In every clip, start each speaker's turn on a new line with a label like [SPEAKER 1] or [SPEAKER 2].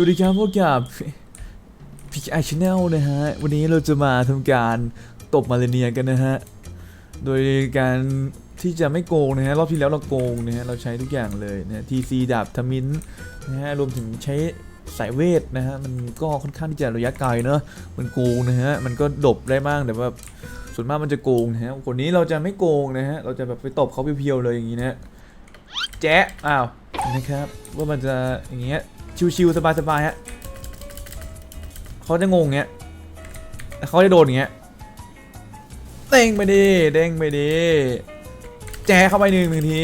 [SPEAKER 1] วัสดีครับพวกกับพิกไอชแนลนะฮะ วันนี้เราจะมาทำการตบมาเลเนียกันนะฮะ โดยการที่จะไม่โกงนะฮะ รอบที่แล้วเราโกงนะฮะ เราใช้ทุกอย่างเลยนะทีซีดาบทมินนะฮะ รวมถึงใช้สายเวทนะฮะ มันก็ค่อนข้างที่จะระยะไกลเนอะมันโกงนะฮะ มันก็ดบได้บ้างแต่ว่าส่วนมากมันจะโกงนะฮะ คนนี้เราจะไม่โกงนะฮะ เราจะแบบไปตบเขาเพียวๆเลยอย่างนี้นะฮะแจ๊ะอ้าวนะครับว่ามันจะอย่างเงี้ย ชิวๆสบายๆฮะเขาจะงงเงี้ยแล้วเขาจะโดนอย่างเงี้ยเด้งไปดิเด้งไปดิแจเข้าไปหนึ่งหนึ่งที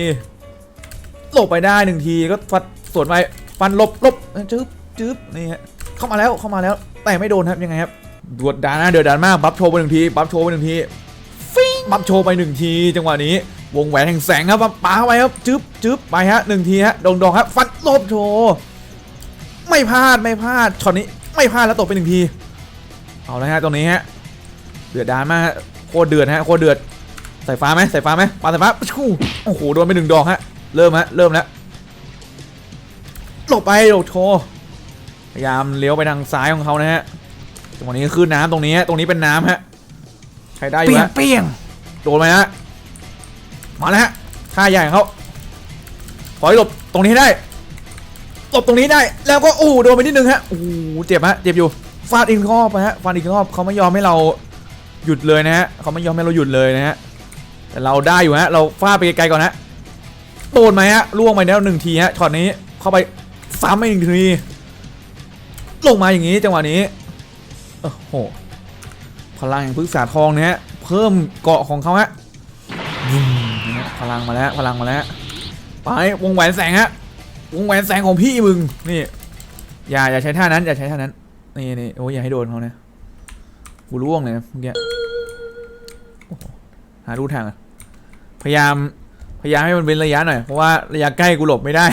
[SPEAKER 1] หลบไปได้หนึ่งทีก็ฟัดสวนไปฟันหลบหลบจึ๊บจึ๊บนี่ฮะเข้ามาแล้วเข้ามาแล้ว แต่ไม่โดนครับยังไงครับดวดดานหน้าเดือดดานมากบัฟโชว์ไปหนึ่งทีบัฟโชว์ไปหนึ่งทีฟิงบัฟโชว์ไปหนึ่งที จังหวะนี้ วงแหวนแห่งแสงครับปาเข้าไปครับจึ๊บจึ๊บไปฮะหนึ่งทีฮะดองดองครับฟันหลบโชว์ ไม่พลาดไม่พลาดช็อตนี้ไม่พลาดแล้วตกไปหนึ่งที เอาละฮะตรงนี้ฮะเดือดดานมากฮะโคตรเดือดฮะโคตรเดือดสายฟ้าไหมสายฟ้าไหมปาสายฟ้าชู่โอ้โหโดนไปหนึ่งดอกฮะเริ่มฮะเริ่มแล้วหลบไปหลบโชว์พยายามเลี้ยวไปทางซ้ายของเขานะฮะตรงนี้คือน้ำตรงนี้ฮะตรงนี้เป็นน้ำฮะใครได้อยู่
[SPEAKER 2] เปี้ยง
[SPEAKER 1] ฮะ
[SPEAKER 2] เปี้ยง
[SPEAKER 1] โดนไหมฮะมาแล้วฮะท่าใหญ่ของเขาขอให้หลบตรงนี้ให้ได้ หลบตรงนี้ได้ แล้วก็โอ้โหดนไปนิดนึงฮะโอ้เจ็บฮะเจ็บอยู่ฟาดอีกรอบไปฮะฟาดอีกรอบเขาไม่ยอมให้เราหยุดเลยนะฮะเขาไม่ยอมให้เราหยุดเลยนะฮะแต่เราได้อยู่ฮะเราฟาดไปไกลๆก่อนฮะโดนไหมฮะล่วงไปแล้วหนึ่งทีฮะช็อตนี้เข้าไปซ้ำไปหนึ่งทีลงมาอย่างนี้จังหวะนี้โอ้โหพลังแห่งพฤกษาทองนะฮะเพิ่มเกาะของเขาฮะพลังมาแล้วพลังมาแล้วไปวงแหวนแสงฮะ วงแหวนแสงของพี่มึงนี่อย่าอย่าใช้ท่านั้นอย่าใช้ท่านั้นนี่นี่โอ้ยอย่าให้โดนเขานะกูร่วงเลยนะเมื่อกี้หารูทางพยายามพยายามให้มันเป็นระยะหน่อยเพราะว่าระยะใกล้กูหลบไม่ได้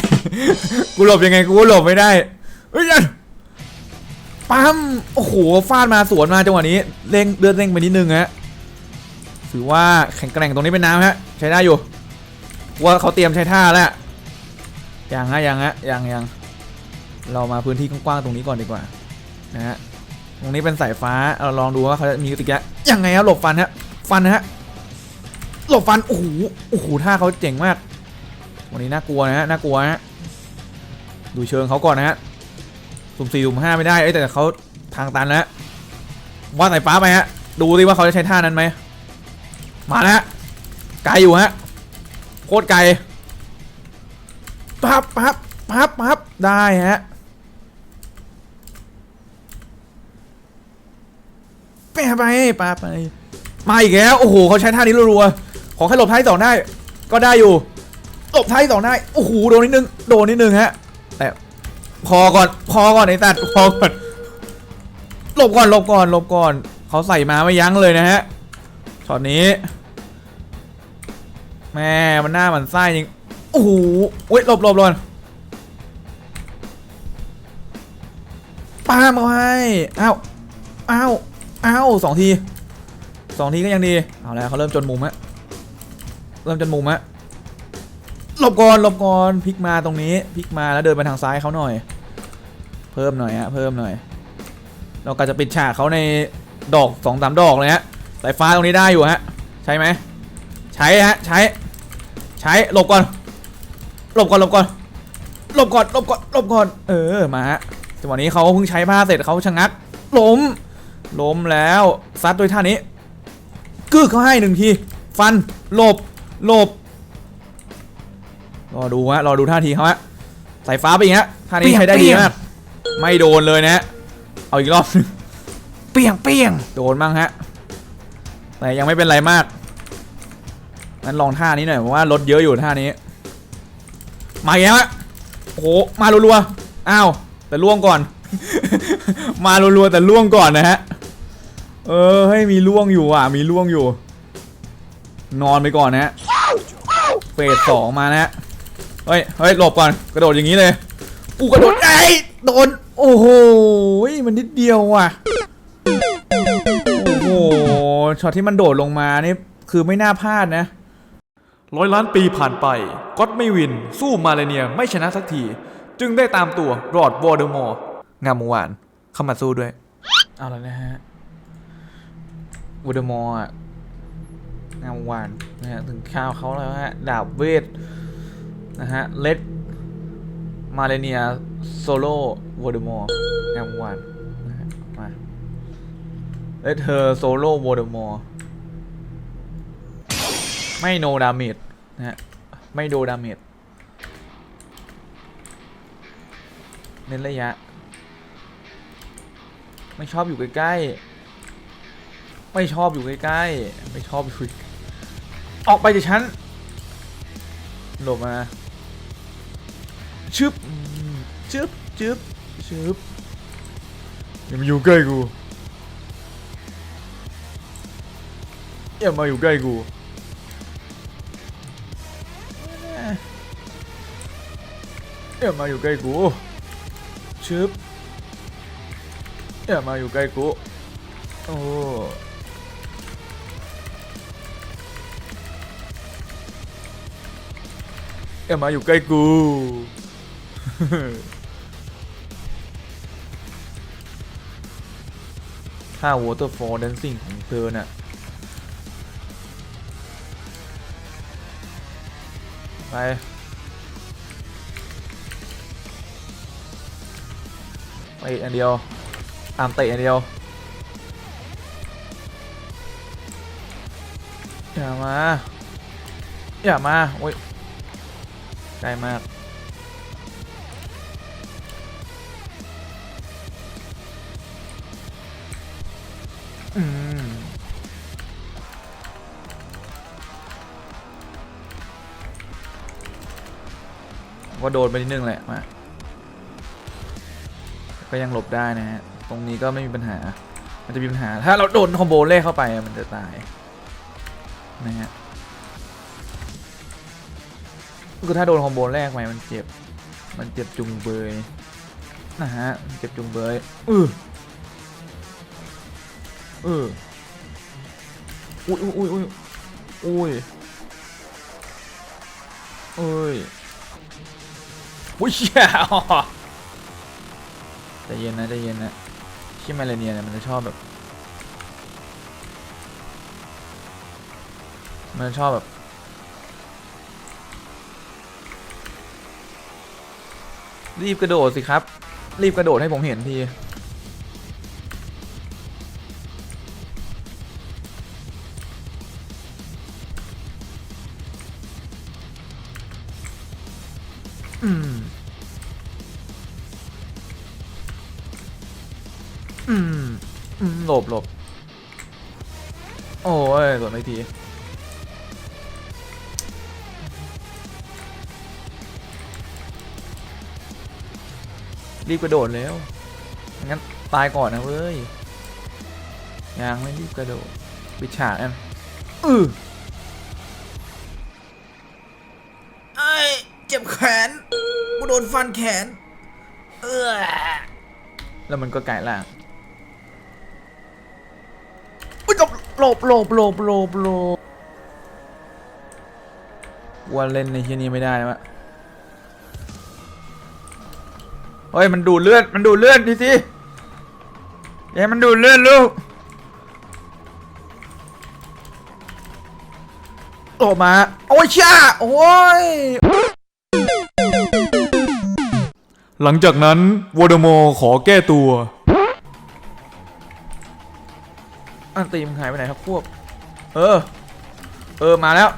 [SPEAKER 1] กูหลบยังไงกูหลบไม่ได้เฮ้ยอย่าปั๊มโอ้โหฟาดมาสวนมาจังหวะนี้เร่งเลือดเร่งไปนิดนึงฮะถือว่าแข็งแกร่งตรงนี้เป็นน้ำฮะใช้ได้อยู่ว่าเขาเตรียมใช้ท่าแล้ว ยังฮะยังฮะยังยังเรามาพื้นที่กว้างๆตรงนี้ก่อนดีกว่านะฮะตรงนี้เป็นสายฟ้าเราลองดูว่าเขาจะมีกติกายังไงครับหลบฟันฮะฟันฮะหลบฟันโอ้โหโอ้โหท่าเขาเจ๋งมาก วันนี้น่ากลัวนะฮะน่ากลัวฮะดูเชิงเขาก่อนนะฮะสุ่มสี่สุ่มห้าไม่ได้เอ้แต่เขาทางตันแล้วว่าสายฟ้าไปฮะดูดิว่าเขาจะใช้ท่านั้นไหมมาแล้วฮะไกลอยู่ฮะโคตรไกล ปับปับปับปับได้ฮะแปะไปปาไปมาอีกแล้วโอ้โหเขาใช้ท่านี้รัวๆขอแค่หลบท้ายสองได้ ก็ได้อยู่หลบท้ายสองได้โอ้โหโดนนิดนึงโดนนิดนึงฮะแต่พอก่อนพอก่อนไอ้ตัดพอก่อนหลบก่อนหลบก่อนหลบก่อนเขาใส่มาไม่ยั้งเลยนะฮะช็อตนี้แม่มันหน้ามันไส้จริง โอ้โหเว้ยหลบหลบหลบป้ามาให้อ้าวอ้าวอ้าวสองทีสองทีก็ยังดีเอาแล้วเขาเริ่มจนมุมฮะเริ่มจนมุมฮะหลบก่อนหลบก่อนพลิกมาตรงนี้พลิกมาแล้วเดินไปทางซ้ายเขาหน่อย เพิ่มหน่อยฮะเพิ่มหน่อย เราก็จะปิดฉากเขาในดอกสองสามดอกเลยฮะสายฟ้าตรงนี้ได้อยู่ฮะใช่ไหมใช้ฮะใช้ ใช้หลบก่อน หลบก่อนหลบก่อนหลบก่อนหลบก่อนหลบก่อน เออมาฮะจังหวะนี้เขาเพิ่งใช้ผ้าเสร็จเขาชะงักล้มล้มแล้วซัดด้วยท่านี้กึกเขาให้หนึ่งทีฟันหลบหลบรอดูฮะรอดูท่าทีเขาฮะสายฟ้าไปอีกฮะท่านี้ใช้ได้ดีมากไม่โดนเลยนะฮะเอาอีกรอบหนึ่ง
[SPEAKER 2] เปี้ยงเปี้ยง
[SPEAKER 1] โดนบ้างฮะแต่ยังไม่เป็นไรมากงั้นลองท่านี้หน่อยเพราะว่าลดเยอะอยู่ท่านี้ มาอีกแล้วโอ้โหมารัวๆอ้าวแต่ล่วงก่อน มารัวๆแต่ล่วงก่อนนะฮะเออให้มีล่วงอยู่อะมีล่วงอยู่ นอนไปก่อนนะฮะเฟสสองมานะฮะเฮ้ยเฮ้ยหลบก่อนกระโดดอย่างนี้เลยอูกระโดดไอ้โดนโอ้โหมันนิดเดียวว่ะโอ้โหช็อตที่มันโดดลงมานี่คือไม่น่าพลาดนะ ร้อยล้านปีผ่านไปก็อตไม่วิน สู้มาเลเนียไม่ชนะสักที จึงได้ตามตัวรอดวอร์เดอมอร์งามวานเข้ามาสู้ด้วย เอาแล้วนะฮะวูดมอร์อะงามวานนะฮะถึงข้าวเขาแล้วฮะดาบเวทนะฮะเลดมาเลเนียโซโล่วอเดมอร์งามวานนะฮะมาเลดเธอโซโล่วอเดมอร์ ไม่โนดาเมจนะฮะไม่โดดาเมจเน้นระยะ ไม่ชอบอยู่ใกล้ๆไม่ชอบอยู่ใกล้ๆไม่ชอบอยู่ออกไปจากฉันหลบมาชึบชึบชึบชึบอย่ามาอยู่ใกล้กูอย่ามาอยู่ใกล้กู อย่ามาอยู่ใกล้กูชึบอย่ามาอยู่ใกล้กูโอ้อย่ามาอยู่ใกล้กูถ้า waterfall dancing ของเธอน่ะไป ไปอีกอันเดียวตามเตะอันเดียวอย่ามาอย่ามาโอ้ยใกล้มากอืมก็โดนไปนิดนึงแหละมา ก็ยังหลบได้นะฮะ ตรงนี้ก็ไม่มีปัญหา มันจะมีปัญหา ถ้าเราโดนคอมโบเล่เข้าไปมันจะตายนะฮะคือถ้าโดนคอมโบแรกไปมันเจ็บ มันเจ็บจุงเบยนะฮะ เจ็บจุงเบยอือเอออุ้ยอุ้ยอุ้ยอุ้ยอุ้ยอุ้ยเชี่ย ใจเย็นนะใจเย็นนะขี้มาเลเนียเนี่ยมันจะชอบแบบ มันจะชอบแบบ รีบกระโดดสิครับ รีบกระโดดให้ผมเห็นที อืมอืมหลบหลบโอ้ยหลบไม่ทีรีบกระโดดแล้ว งั้นตายก่อนนะเว้ย ยังไม่รีบกระโดดปิดฉากแอมอือไอ้เจ็บแขน กูโดนฟันแขน เออแล้วมันก็ไก่ล่างอุ้ย หลบหลบหลบหลบหลบว่าเล่นในที่นี้ไม่ได้แล้วะเฮ้ยมันดูเลือดมันดูเลือดดิสิอย่าให้มันดูเลือดลูกออกมา โอ้ยชาโอ้ย หลังจากนั้นวอดโมขอแก้ตัว อันตีมงหายไปไหนครับพวก เออ เออ มาแล้ว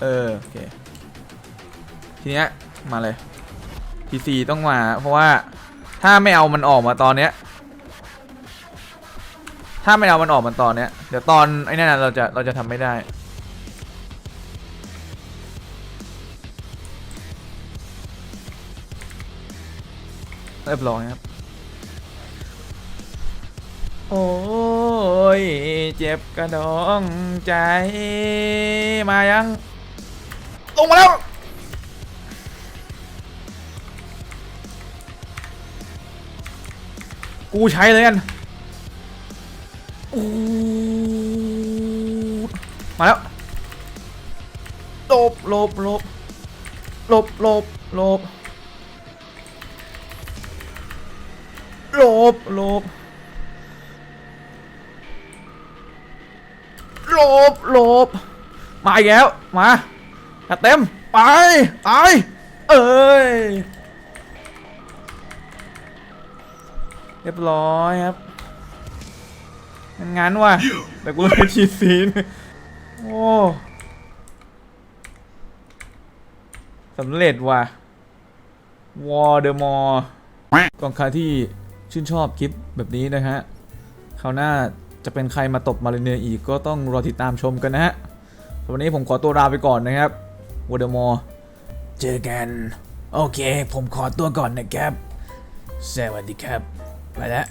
[SPEAKER 1] เออ โอเค ทีเนี้ย มาเลย PC ต้องมา เพราะว่าถ้าไม่เอามันออกมาตอนเนี้ย ถ้าไม่เอามันออกมาตอนเนี้ย เดี๋ยวตอนไอ้นั่นนะเราจะเราจะทำไม่ได้เรียบร้อยครับ โอ้ย เจ็บกระดองใจ มายัง ลงมาแล้ว กูใช้เลยกันอู้มาแล้วหลบหลบหลบหลบหลบหลบหลบหลบ หลบหลบมาอีกแล้ว มาจัดเต็ม ไปไปเอ้ย เรียบร้อยครับงั้นว่ะแต่กูเลยชีดซีน โอ้สำเร็จว่ะวอเดอมอกองคาที่ชื่นชอบคลิปแบบนี้นะฮะคราวหน้า จะเป็นใครมาตบมาเลเนียอีกก็ต้องรอติดตามชมกันนะฮะวันนี้ผมขอตัวลาไปก่อนนะครับวอเดอมอเจอกัน โอเค ผมขอตัวก่อนนะครับ สวัสดีครับ ไปแล้ว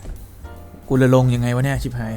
[SPEAKER 1] กูจะลงยังไงวะเนี่ยชิบหาย